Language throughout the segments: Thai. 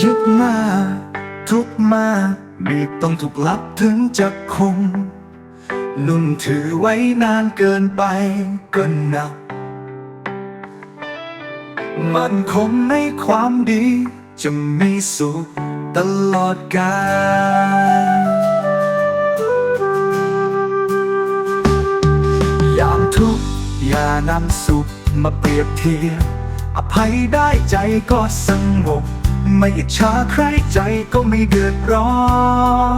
ยึดมา ทุกมาไม่ต้องถูกลับถึงจะคงนุ่นถือไว้นานเกินไปก็หนัก มันคงในความดี จะมีสุขตลอดกาลยามทุกข์อย่านำสุขมาเปรียบเทียบอภัยได้ใจก็สงบ ไม่อิจฉาใครใจก็ไม่เดือดร้อ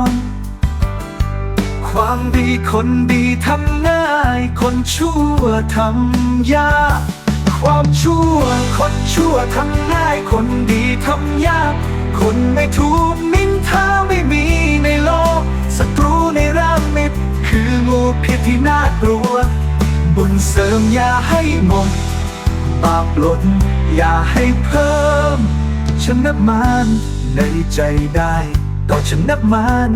น ความดีคนดีทำง่าย คนชั่วทำยาก ความชั่วคนชั่วทำง่าย คนดีทำยาก คนไม่ถูกนินทาไม่มีในโลกศัตรูในร่างมิตรคืองูพิษที่น่ากลัว บุญเสริมอย่าให้หมดบาปลดอย่าให้เพิ่ม ฉันนับมันในใจได้ก็ฉันนับมัน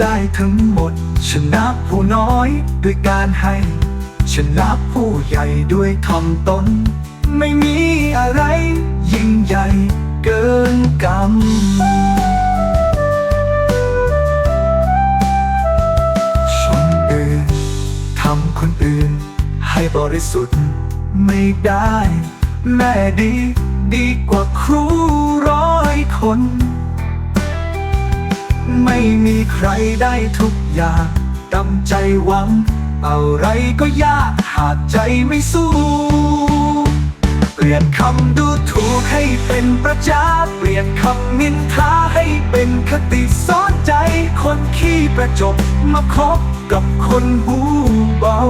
ได้ทั้งหมดชนะผู้น้อยด้วยการให้ชนะผู้ใหญ่ด้วยทำตน ไม่มีอะไรยิ่งใหญ่เกินกรรมชนอื่นทำคนอื่น ให้บริสุทธิ์ไม่ได้ แม่ดีดีกว่าครู ร้อยคนไม่มีใครได้ทุกอย่างตามใจหวัง อะไรก็ยากหากใจไม่สู้ เปลี่ยนคำดูถูกให้เป็นประจาเปลี่ยนคำนินทาให้เป็นคติสอนใจ คนขี้ประจบมาคบกับคนหูเบา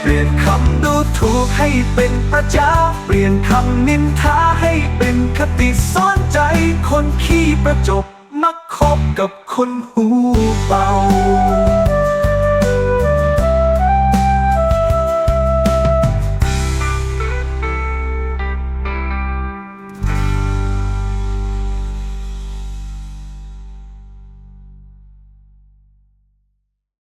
เปลี่ยนคำ ถูกให้เป็นประจาเปลี่ยนคำนินทาให้เป็นคติสอนใจคนขี้ประจบมักคบกับคนหูเบา